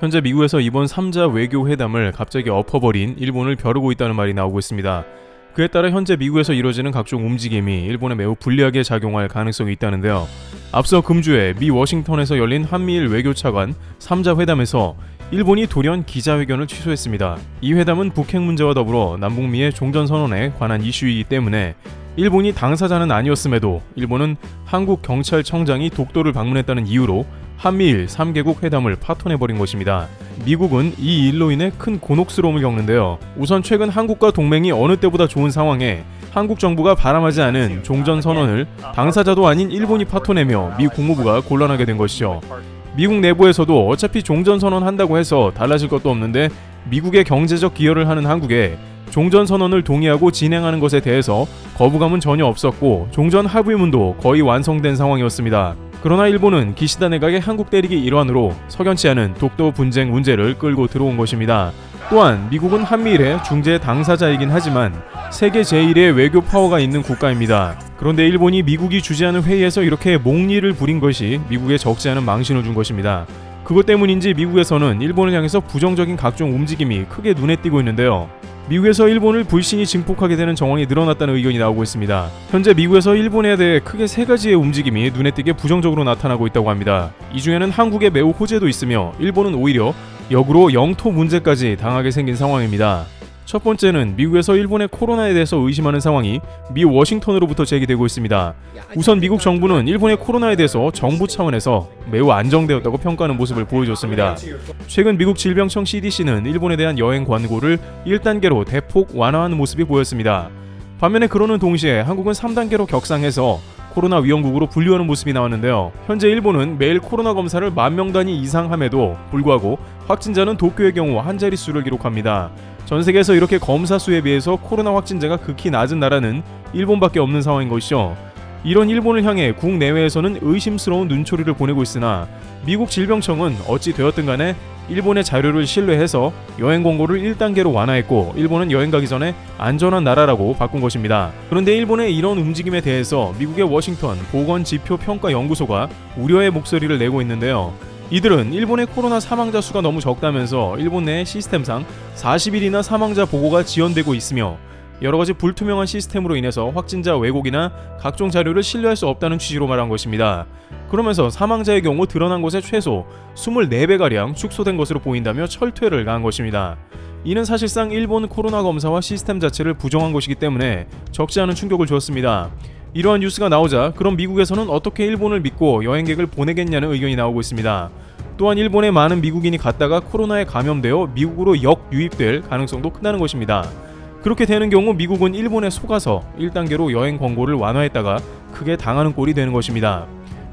현재 미국에서 이번 3자 외교 회담을 갑자기 엎어버린 일본을 벼르고 있다는 말이 나오고 있습니다. 그에 따라 현재 미국에서 이루어지는 각종 움직임이 일본에 매우 불리하게 작용할 가능성이 있다는데요. 앞서 금주에 미 워싱턴에서 열린 한미일 외교차관 3자 회담에서 일본이 돌연 기자회견을 취소했습니다. 이 회담은 북핵 문제와 더불어 남북미의 종전선언에 관한 이슈이기 때문에 일본이 당사자는 아니었음에도 일본은 한국 경찰청장이 독도를 방문했다는 이유로 한미일 3개국 회담을 파토내버린 것입니다. 미국은 이 일로 인해 큰 곤혹스러움을 겪는데요. 우선 최근 한국과 동맹이 어느 때보다 좋은 상황에 한국 정부가 바람하지 않은 종전 선언을 당사자도 아닌 일본이 파토내며 미 국무부가 곤란하게 된 것이죠. 미국 내부에서도 어차피 종전 선언 한다고 해서 달라질 것도 없는데 미국의 경제적 기여를 하는 한국에 종전 선언을 동의하고 진행하는 것에 대해서 거부감은 전혀 없었고 종전 합의문도 거의 완성된 상황이었습니다. 그러나 일본은 기시다 내각의 한국 대륙의 일환으로 석연치 않은 독도 분쟁 문제를 끌고 들어온 것입니다. 또한 미국은 한미일의 중재 당사자이긴 하지만 세계 제1의 외교 파워가 있는 국가입니다. 그런데 일본이 미국이 주재하는 회의에서 이렇게 몽리를 부린 것이 미국에 적지 않은 망신을 준 것입니다. 그것 때문인지 미국에서는 일본을 향해서 부정적인 각종 움직임이 크게 눈에 띄고 있는데요. 미국에서 일본을 불신이 증폭하게 되는 정황이 늘어났다는 의견이 나오고 있습니다. 현재 미국에서 일본에 대해 크게 세 가지의 움직임이 눈에 띄게 부정적으로 나타나고 있다고 합니다. 이 중에는 한국에 매우 호재도 있으며 일본은 오히려 역으로 영토 문제까지 당하게 생긴 상황입니다. 첫 번째는 미국에서 일본의 코로나에 대해서 의심하는 상황이 미 워싱턴으로부터 제기되고 있습니다. 우선 미국 정부는 일본의 코로나에 대해서 정부 차원에서 매우 안정되었다고 평가하는 모습을 보여줬습니다. 최근 미국 질병청 CDC는 일본에 대한 여행 관고를 1단계로 대폭 완화하는 모습이 보였습니다. 반면에 그러는 동시에 한국은 3단계로 격상해서 코로나 위험국으로 분류하는 모습이 나왔는데요. 현재 일본은 매일 코로나 검사를 만 명 단위 이상 함에도 불구하고 확진자는 도쿄의 경우 한 자릿수를 기록합니다. 전 세계에서 이렇게 검사 수에 비해서 코로나 확진자가 극히 낮은 나라는 일본밖에 없는 상황인 것이죠. 이런 일본을 향해 국내외에서는 의심스러운 눈초리를 보내고 있으나 미국 질병청은 어찌 되었든 간에 일본의 자료를 신뢰해서 여행 공고를 1단계로 완화했고 일본은 여행 가기 전에 안전한 나라라고 바꾼 것입니다. 그런데 일본의 이런 움직임에 대해서 미국의 워싱턴 보건 지표 평가 연구소가 우려의 목소리를 내고 있는데요. 이들은 일본의 코로나 사망자 수가 너무 적다면서 일본 내 시스템상 40일이나 사망자 보고가 지연되고 있으며 여러 가지 불투명한 시스템으로 인해서 확진자 왜곡이나 각종 자료를 신뢰할 수 없다는 취지로 말한 것입니다. 그러면서 사망자의 경우 드러난 것의 최소 24배가량 축소된 것으로 보인다며 철퇴를 가한 것입니다. 이는 사실상 일본 코로나 검사와 시스템 자체를 부정한 것이기 때문에 적지 않은 충격을 주었습니다. 이러한 뉴스가 나오자 그럼 미국에서는 어떻게 일본을 믿고 여행객을 보내겠냐는 의견이 나오고 있습니다. 또한 일본에 많은 미국인이 갔다가 코로나에 감염되어 미국으로 역유입될 가능성도 크다는 것입니다. 그렇게 되는 경우 미국은 일본에 속아서 1단계로 여행 권고를 완화했다가 크게 당하는 꼴이 되는 것입니다.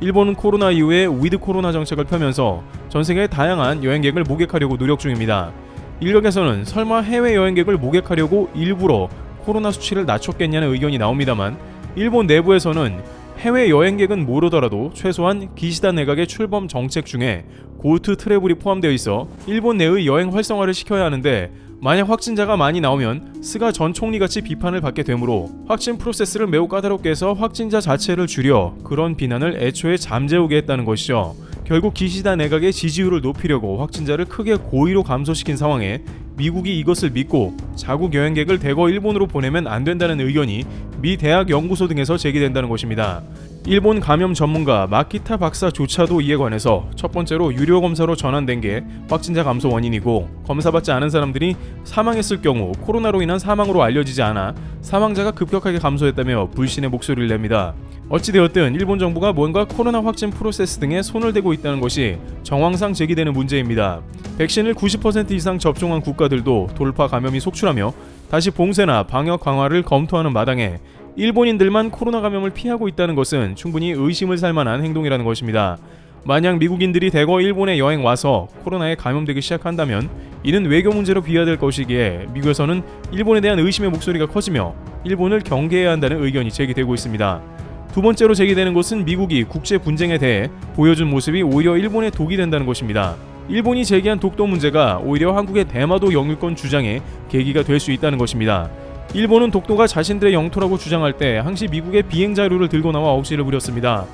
일본은 코로나 이후에 위드 코로나 정책을 펴면서 전 세계의 다양한 여행객을 모객하려고 노력 중입니다. 일각에서는 설마 해외 여행객을 모객하려고 일부러 코로나 수치를 낮췄겠냐는 의견이 나옵니다만 일본 내부에서는 해외 여행객은 모르더라도 최소한 기시다 내각의 출범 정책 중에 고트 트래블이 포함되어 있어 일본 내의 여행 활성화를 시켜야 하는데 만약 확진자가 많이 나오면 스가 전 총리 같이 비판을 받게 되므로 확진 프로세스를 매우 까다롭게 해서 확진자 자체를 줄여 그런 비난을 애초에 잠재우게 했다는 것이죠. 결국 기시다 내각의 지지율을 높이려고 확진자를 크게 고의로 감소시킨 상황에 미국이 이것을 믿고 자국 여행객을 대거 일본으로 보내면 안 된다는 의견이 미 대학 연구소 등에서 제기된다는 것입니다. 일본 감염 전문가 마키타 박사조차도 이에 관해서 첫 번째로 유료 검사로 전환된 게 확진자 감소 원인이고 검사받지 않은 사람들이 사망했을 경우 코로나로 인한 사망으로 알려지지 않아 사망자가 급격하게 감소했다며 불신의 목소리를 냅니다. 어찌되었든 일본 정부가 뭔가 코로나 확진 프로세스 등에 손을 대고 있다는 것이 정황상 제기되는 문제입니다. 백신을 90% 이상 접종한 국가 들도 돌파 감염이 속출하며 다시 봉쇄나 방역 강화를 검토하는 마당에 일본인들만 코로나 감염을 피하고 있다는 것은 충분히 의심을 살 만한 행동이라는 것입니다. 만약 미국인들이 대거 일본에 여행 와서 코로나에 감염되기 시작한다면 이는 외교 문제로 비화될 것이기에 미국에서는 일본에 대한 의심의 목소리가 커지며 일본을 경계해야 한다는 의견이 제기되고 있습니다. 두 번째로 제기되는 것은 미국이 국제 분쟁에 대해 보여준 모습이 오히려 일본에 독이 된다는 것입니다. 일본이 제기한 독도 문제가 오히려 한국의 대마도 영유권 주장에 계기가 될 수 있다는 것입니다. 일본은 독도가 자신들의 영토라고 주장할 때 항시 미국의 비행 자료를 들고 나와 억지를 부렸습니다.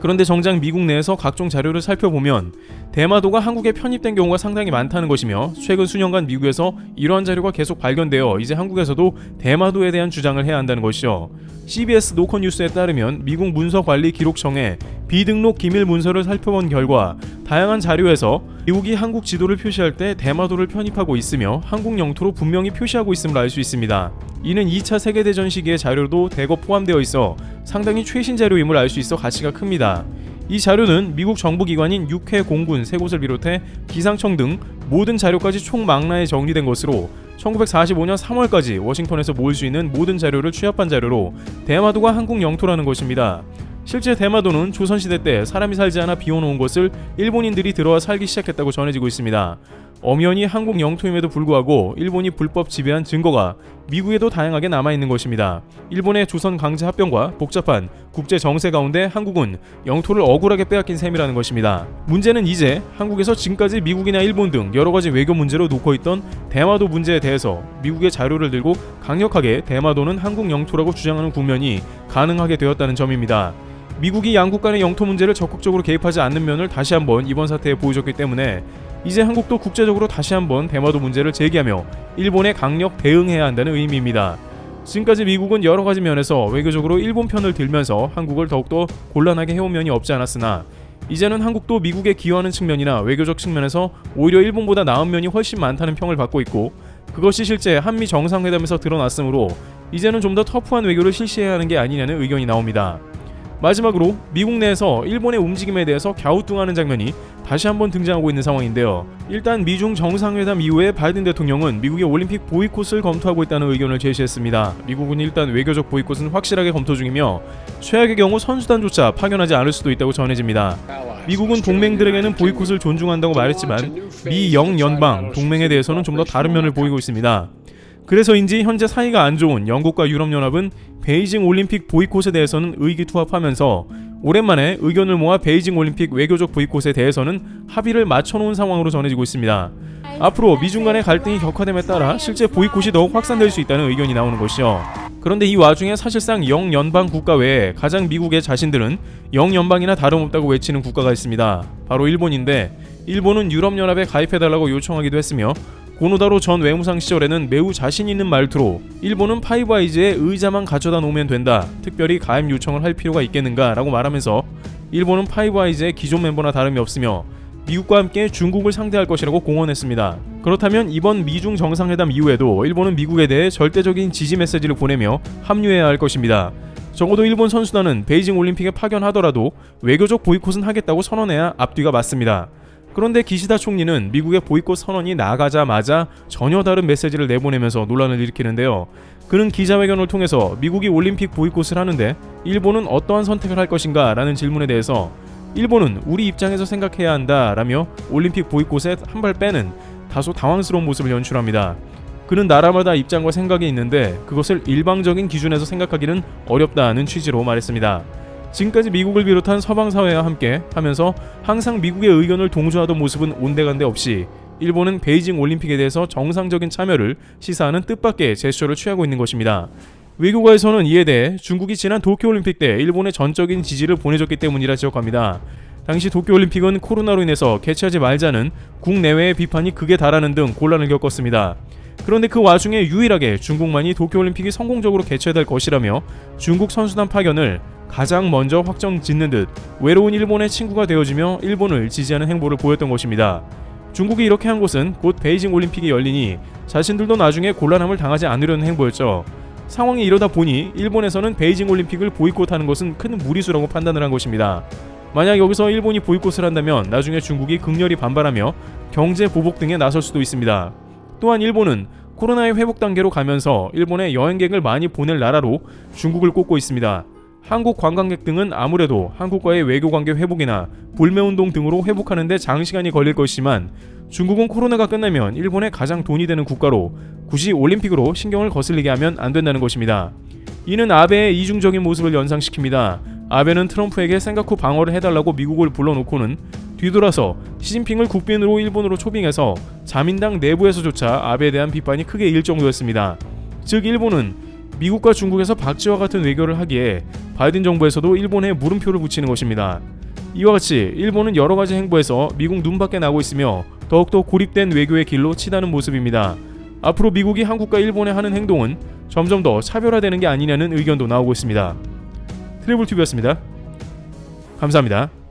그런데 정작 미국 내에서 각종 자료를 살펴보면 대마도가 한국에 편입된 경우가 상당히 많다는 것이며 최근 수년간 미국에서 이러한 자료가 계속 발견되어 이제 한국에서도 대마도에 대한 주장을 해야 한다는 것이죠. CBS 노컷 뉴스에 따르면 미국 문서관리 기록청에 비등록 기밀 문서를 살펴본 결과 다양한 자료에서 미국이 한국 지도를 표시할 때 대마도를 편입하고 있으며 한국 영토로 분명히 표시하고 있음을 알 수 있습니다. 이는 2차 세계대전 시기의 자료도 대거 포함되어 있어 상당히 최신 자료임을 알 수 있어 가치가 큽니다. 이 자료는 미국 정부기관인 육해 공군 세 곳을 비롯해 기상청 등 모든 자료까지 총망라에 정리된 것으로 1945년 3월까지 워싱턴에서 모을 수 있는 모든 자료를 취합한 자료로 대마도가 한국 영토라는 것입니다. 실제 대마도는 조선시대 때 사람이 살지 않아 비워놓은 곳을 일본인들이 들어와 살기 시작했다고 전해지고 있습니다. 엄연히 한국 영토임에도 불구하고 일본이 불법 지배한 증거가 미국에도 다양하게 남아있는 것입니다. 일본의 조선 강제 합병과 복잡한 국제 정세 가운데 한국은 영토를 억울하게 빼앗긴 셈이라는 것입니다. 문제는 이제 한국에서 지금까지 미국이나 일본 등 여러 가지 외교 문제로 놓고 있던 대마도 문제에 대해서 미국의 자료를 들고 강력하게 대마도는 한국 영토라고 주장하는 국면이 가능하게 되었다는 점입니다. 미국이 양국 간의 영토 문제를 적극적으로 개입하지 않는 면을 다시 한번 이번 사태에 보여줬기 때문에 이제 한국도 국제적으로 다시 한번 대마도 문제를 제기하며 일본에 강력 대응해야 한다는 의미입니다. 지금까지 미국은 여러 가지 면에서 외교적으로 일본 편을 들면서 한국을 더욱더 곤란하게 해온 면이 없지 않았으나 이제는 한국도 미국에 기여하는 측면이나 외교적 측면에서 오히려 일본보다 나은 면이 훨씬 많다는 평을 받고 있고 그것이 실제 한미 정상회담에서 드러났으므로 이제는 좀 더 터프한 외교를 실시해야 하는 게 아니냐는 의견이 나옵니다. 마지막으로 미국 내에서 일본의 움직임에 대해서 갸우뚱하는 장면이 다시 한번 등장하고 있는 상황인데요. 일단 미중 정상회담 이후에 바이든 대통령은 미국의 올림픽 보이콧을 검토하고 있다는 의견을 제시했습니다. 미국은 일단 외교적 보이콧은 확실하게 검토 중이며 최악의 경우 선수단조차 파견하지 않을 수도 있다고 전해집니다. 미국은 동맹들에게는 보이콧을 존중한다고 말했지만 미 영 연방 동맹에 대해서는 좀 더 다른 면을 보이고 있습니다. 그래서인지 현재 사이가 안 좋은 영국과 유럽연합은 베이징 올림픽 보이콧에 대해서는 의기투합하면서 오랜만에 의견을 모아 베이징 올림픽 외교적 보이콧에 대해서는 합의를 맞춰놓은 상황으로 전해지고 있습니다. 앞으로 미중 간의 갈등이 격화됨에 따라 실제 보이콧이 더욱 확산될 수 있다는 의견이 나오는 것이죠. 그런데 이 와중에 사실상 영연방 국가 외에 가장 미국의 자신들은 영연방이나 다름없다고 외치는 국가가 있습니다. 바로 일본인데 일본은 유럽연합에 가입해달라고 요청하기도 했으며 고노다로 전 외무상 시절에는 매우 자신 있는 말투로 일본은 파이브 아이즈의 의자만 갖춰다 놓으면 된다. 특별히 가입 요청을 할 필요가 있겠는가라고 말하면서 일본은 파이브 아이즈의 기존 멤버나 다름이 없으며 미국과 함께 중국을 상대할 것이라고 공언했습니다. 그렇다면 이번 미중 정상회담 이후에도 일본은 미국에 대해 절대적인 지지 메시지를 보내며 합류해야 할 것입니다. 적어도 일본 선수단은 베이징 올림픽에 파견하더라도 외교적 보이콧은 하겠다고 선언해야 앞뒤가 맞습니다. 그런데 기시다 총리는 미국의 보이콧 선언이 나가자마자 전혀 다른 메시지를 내보내면서 논란을 일으키는데요. 그는 기자회견을 통해서 미국이 올림픽 보이콧을 하는데 일본은 어떠한 선택을 할 것인가 라는 질문에 대해서 일본은 우리 입장에서 생각해야 한다 라며 올림픽 보이콧에 한 발 빼는 다소 당황스러운 모습을 연출합니다. 그는 나라마다 입장과 생각이 있는데 그것을 일방적인 기준에서 생각하기는 어렵다는 취지로 말했습니다. 지금까지 미국을 비롯한 서방 사회와 함께 하면서 항상 미국의 의견을 동조하던 모습은 온데간데 없이 일본은 베이징 올림픽에 대해서 정상적인 참여를 시사하는 뜻밖의 제스처를 취하고 있는 것입니다. 외교가에서는 이에 대해 중국이 지난 도쿄올림픽 때 일본의 전적인 지지를 보내줬기 때문이라 지적합니다. 당시 도쿄올림픽은 코로나로 인해서 개최하지 말자는 국내외의 비판이 극에 달하는 등 곤란을 겪었습니다. 그런데 그 와중에 유일하게 중국만이 도쿄올림픽이 성공적으로 개최될 것이라며 중국 선수단 파견을 가장 먼저 확정 짓는 듯 외로운 일본의 친구가 되어주며 일본을 지지하는 행보를 보였던 것입니다. 중국이 이렇게 한 것은 곧 베이징 올림픽이 열리니 자신들도 나중에 곤란함을 당하지 않으려는 행보였죠. 상황이 이러다 보니 일본에서는 베이징 올림픽을 보이콧하는 것은 큰 무리수라고 판단을 한 것입니다. 만약 여기서 일본이 보이콧을 한다면 나중에 중국이 극렬히 반발하며 경제 보복 등에 나설 수도 있습니다. 또한 일본은 코로나의 회복 단계로 가면서 일본에 여행객을 많이 보낼 나라로 중국을 꼽고 있습니다. 한국 관광객 등은 아무래도 한국과의 외교 관계 회복이나 불매 운동 등으로 회복하는데 장시간이 걸릴 것이지만 중국은 코로나가 끝나면 일본의 가장 돈이 되는 국가로 굳이 올림픽으로 신경을 거슬리게 하면 안 된다는 것입니다. 이는 아베의 이중적인 모습을 연상시킵니다. 아베는 트럼프에게 생각 후 방어를 해달라고 미국을 불러놓고는 뒤돌아서 시진핑을 국빈으로 일본으로 초빙해서 자민당 내부에서조차 아베에 대한 비판이 크게 일 정도였습니다. 즉 일본은 미국과 중국에서 박쥐와 같은 외교를 하기에 바이든 정부에서도 일본에 물음표를 붙이는 것입니다. 이와 같이 일본은 여러 가지 행보에서 미국 눈밖에 나고 있으며 더욱더 고립된 외교의 길로 치닫는 모습입니다. 앞으로 미국이 한국과 일본에 하는 행동은 점점 더 차별화되는 게 아니냐는 의견도 나오고 있습니다. 트래블 튜브였습니다. 감사합니다.